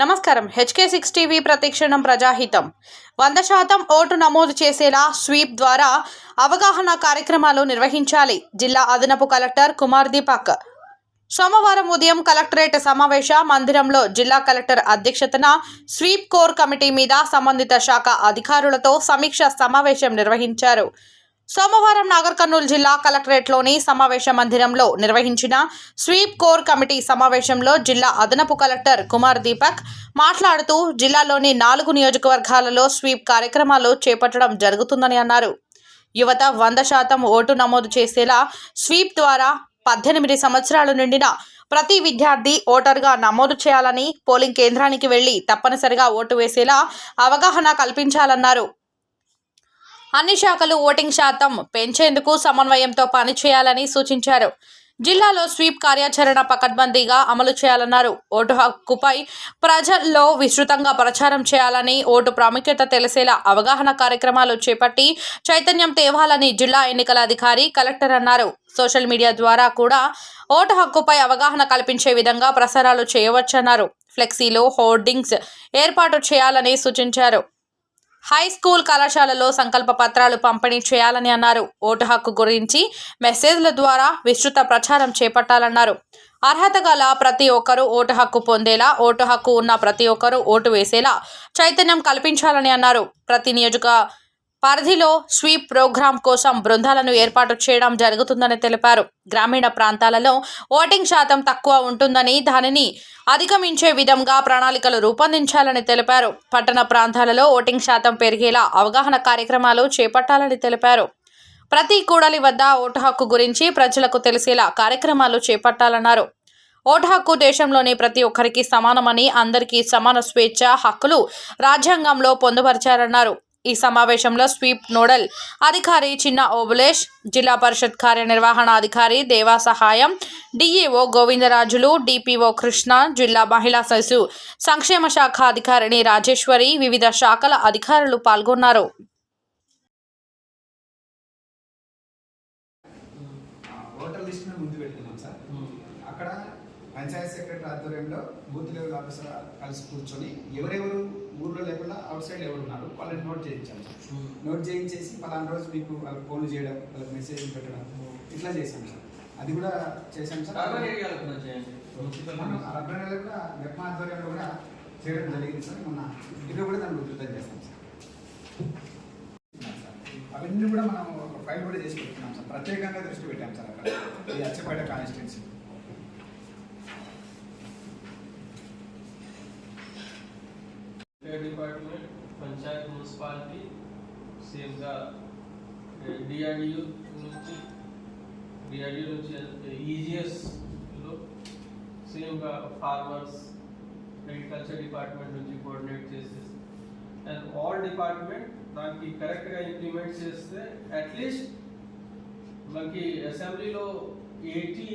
నమస్కారం. HK six TV ప్రతిక్షణం ప్రజాహితం. వంద శాతం ఓటు నమోదు చేసేలా స్వీప్ ద్వారా అవగాహన కార్యక్రమాలు నిర్వహించాలి. జిల్లా అదనపు కలెక్టర్ కుమార్ దీపక్. సోమవారం ఉదయం కలెక్టరేట్ సమావేశ మందిరంలో జిల్లా కలెక్టర్ అధ్యక్షతన స్వీప్ కోర్ కమిటీ మీద సంబంధిత శాఖ అధికారులతో సమీక్ష సమావేశం నిర్వహించారు. సోమవారం నాగర్ కర్నూలు జిల్లా కలెక్టరేట్లోని సమావేశ మందిరంలో నిర్వహించిన స్వీప్ కోర్ కమిటీ సమావేశంలో జిల్లా అదనపు కలెక్టర్ కుమార్ దీపక్ మాట్లాడుతూ జిల్లాలోని నాలుగు నియోజకవర్గాలలో స్వీప్ కార్యక్రమాలు చేపట్టడం జరుగుతుందని అన్నారు. యువత వంద శాతం ఓటు నమోదు చేసేలా స్వీప్ ద్వారా పద్దెనిమిది సంవత్సరాలు నిండిన ప్రతి విద్యార్థి ఓటర్గా నమోదు చేయాలని పోలింగ్ కేంద్రానికి వెళ్ళి తప్పనిసరిగా ఓటు వేసేలా అవగాహన కల్పించాలన్నారు. అన్ని శాఖలు ఓటింగ్ శాతం పెంచేందుకు సమన్వయంతో పనిచేయాలని సూచించారు. జిల్లాలో స్వీప్ కార్యాచరణ పకడ్బందీగా అమలు చేయాలన్నారు. ఓటు హక్కుపై ప్రజల్లో విస్తృతంగా ప్రచారం చేయాలని ఓటు ప్రాముఖ్యత తెలిసేలా అవగాహన కార్యక్రమాలు చేపట్టి చైతన్యం తేవాలని జిల్లా ఎన్నికల అధికారి కలెక్టర్ అన్నారు. సోషల్ మీడియా ద్వారా కూడా ఓటు హక్కుపై అవగాహన కల్పించే విధంగా ప్రసారాలు చేయవచ్చన్నారు. ఫ్లెక్సీలో హోర్డింగ్స్ ఏర్పాటు చేయాలని సూచించారు. హై స్కూల్ కళాశాలలో సంకల్ప పత్రాలు పంపిణీ చేయాలని అన్నారు. ఓటు హక్కు గురించి మెసేజ్ల ద్వారా విస్తృత ప్రచారం చేపట్టాలన్నారు. అర్హత గల ప్రతి ఒక్కరూ ఓటు హక్కు పొందేలా ఓటు హక్కు ఉన్న ప్రతి ఒక్కరూ ఓటు వేసేలా చైతన్యం కల్పించాలని అన్నారు. ప్రతి నియోజక పరిధిలో స్వీప్ ప్రోగ్రాం కోసం బృందాలను ఏర్పాటు చేయడం జరుగుతుందని తెలిపారు. గ్రామీణ ప్రాంతాలలో ఓటింగ్ శాతం తక్కువ ఉంటుందని దానిని అధిగమించే విధంగా ప్రణాళికలు రూపొందించాలని తెలిపారు. పట్టణ ప్రాంతాలలో ఓటింగ్ శాతం పెరిగేలా అవగాహన కార్యక్రమాలు చేపట్టాలని తెలిపారు. ప్రతి కూడలి వద్ద ఓటు హక్కు గురించి ప్రజలకు తెలిసేలా కార్యక్రమాలు చేపట్టాలన్నారు. ఓటు హక్కు దేశంలోని ప్రతి ఒక్కరికి సమానమని అందరికీ సమాన స్వేచ్ఛ హక్కులు రాజ్యాంగంలో పొందుపరిచారన్నారు. ఈ సమావేశంలో స్వీప్ నోడల్ అధికారి చిన్న ఓబులేష్ జిల్లా పరిషత్ కార్యనిర్వహణ అధికారి దేవా సహాయం డిఈఓ గోవిందరాజులు డిపిఓ కృష్ణ జిల్లా మహిళా శిశు సంక్షేమ శాఖ అధికారిని రాజేశ్వరి వివిధ శాఖల అధికారులు పాల్గొన్నారు. అక్కడ పంచాయత్ సెక్రటరీ ఆధ్వర్యంలో బూత్ లెవెల్ ఆఫీసర్ కలిసి కూర్చొని ఎవరెవరు ఊర్లో లేకుండా అవుట్ సైడ్ ఎవరు ఉన్నారు వాళ్ళని నోట్ చేయించాం సార్ నోట్ చేయించేసి పలానా రోజు మీకు వాళ్ళకి ఫోన్ చేయడం వాళ్ళకి మెసేజ్ పెట్టడం ఇట్లా చేశాం సార్. అది కూడా చేశాం సార్. అర్బన్ ఏరియాలో కూడా చేయండి. మున్సిపల్ మనం అర్బన్ ఏరియాలో కూడా మెప్మా ఆధ్వర్యంలో కూడా చేయడం జరిగింది సార్. మొన్న ఇది కూడా దాన్ని ఉధృతం చేస్తాం సార్. అవన్నీ కూడా మనం ఒక ఫైల్ కూడా చేసి పెట్టుకున్నాం సార్. ప్రత్యేకంగా దృష్టి పెట్టాం సార్ అక్కడ. ఈ Achampet constituency fire department Panchayat municipality సేమ్గా డిఆర్డియు నుంచి డిఆర్డియు నుంచి ఈజీఎస్లో సేమ్గా ఫార్మర్స్ అగ్రికల్చర్ డిపార్ట్మెంట్ నుంచి కోఆర్డినేట్ చేసేసి అండ్ ఆల్ డిపార్ట్మెంట్ దానికి కరెక్ట్గా ఇంప్లిమెంట్ చేస్తే అట్లీస్ట్ మనకి అసెంబ్లీలో ఎయిటీ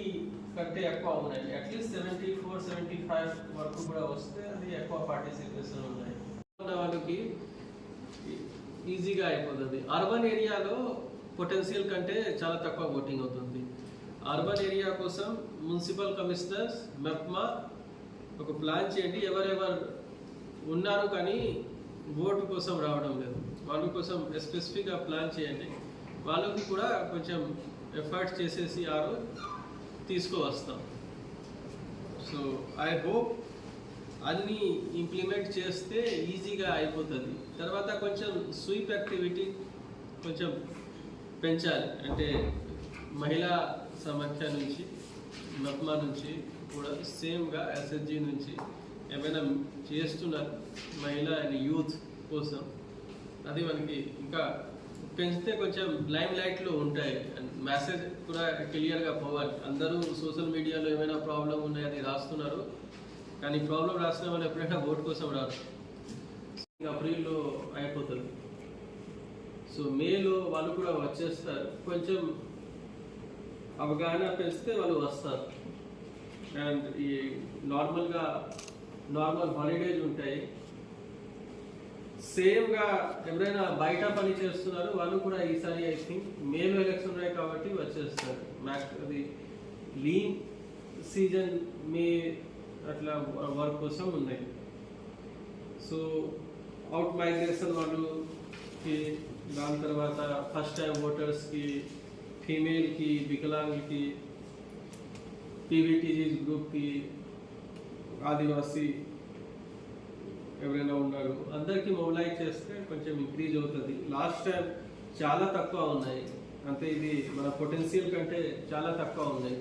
కంటే ఎక్కువ ఉన్నాయి at least seventy four seventy five వరకు కూడా వస్తే అది ఎక్కువ పార్టిసిపేషన్ ఉన్నాయి ఉన్న వాళ్ళకి ఈజీగా అయిపోతుంది. అర్బన్ ఏరియాలో పొటెన్షియల్ కంటే చాలా తక్కువ ఓటింగ్ అవుతుంది. అర్బన్ ఏరియా కోసం మున్సిపల్ కమిషనర్స్ మెప్మా ఒక ప్లాన్ చేయండి. ఎవరెవరు ఉన్నారు కానీ ఓటు కోసం రావడం లేదు. వాళ్ళ కోసం స్పెసిఫిక్గా ప్లాన్ చేయండి. వాళ్ళకి కూడా కొంచెం ఎఫర్ట్స్ చేసేసి ఆరు తీసుకువస్తాం. సో ఐ హోప్ అన్ని ఇంప్లిమెంట్ చేస్తే ఈజీగా అయిపోతుంది. తర్వాత కొంచెం స్వీప్ యాక్టివిటీ కొంచెం పెంచాలి. అంటే మహిళా సమాఖ్య నుంచి మహ్మా నుంచి కూడా సేమ్గా ఎస్ఎస్జి నుంచి ఏమైనా చేస్తున్నారు మహిళ అండ్ యూత్ కోసం అది మనకి ఇంకా పెంచితే కొంచెం లైమ్ లైట్లో ఉంటాయి. అండ్ మెసేజ్ కూడా క్లియర్గా పోవాలి. అందరూ సోషల్ మీడియాలో ఏమైనా ప్రాబ్లం ఉన్నాయి అది రాస్తున్నారు. కానీ ప్రాబ్లం రాసిన వాళ్ళు ఎప్పుడైనా ఓటు కోసం రారు. అప్రిల్లో అయిపోతుంది సో మేలో వాళ్ళు కూడా వచ్చేస్తారు. కొంచెం అవగాహన పెంచితే వాళ్ళు వస్తారు. అండ్ ఈ నార్మల్గా నార్మల్ హాలిడేస్ ఉంటాయి. సేమ్గా ఎవరైనా బయట పని చేస్తున్నారు వాళ్ళు కూడా ఈసారి ఐ థింక్ మేలో ఎలక్షన్ ఉన్నాయి కాబట్టి వచ్చేస్తారు. మ్యాక్స్ అది లీన్ సీజన్ మే అట్లా వర్క్ కోసం ఉన్నాయి. సో అవుట్ మైగ్రేషన్ వాళ్ళుకి దాని తర్వాత ఫస్ట్ టైం ఓటర్స్కి ఫీమేల్కి వికలాంగులకి పీవీటీజీ గ్రూప్కి ఆదివాసీ ఎవరైనా ఉన్నారు అందరికీ మొబిలైజ్ చేస్తే కొంచెం ఇంక్రీజ్ అవుతుంది. లాస్ట్ టైం చాలా తక్కువ ఉన్నాయి. అంటే ఇది మన పొటెన్షియల్ కంటే చాలా తక్కువ ఉన్నాయి.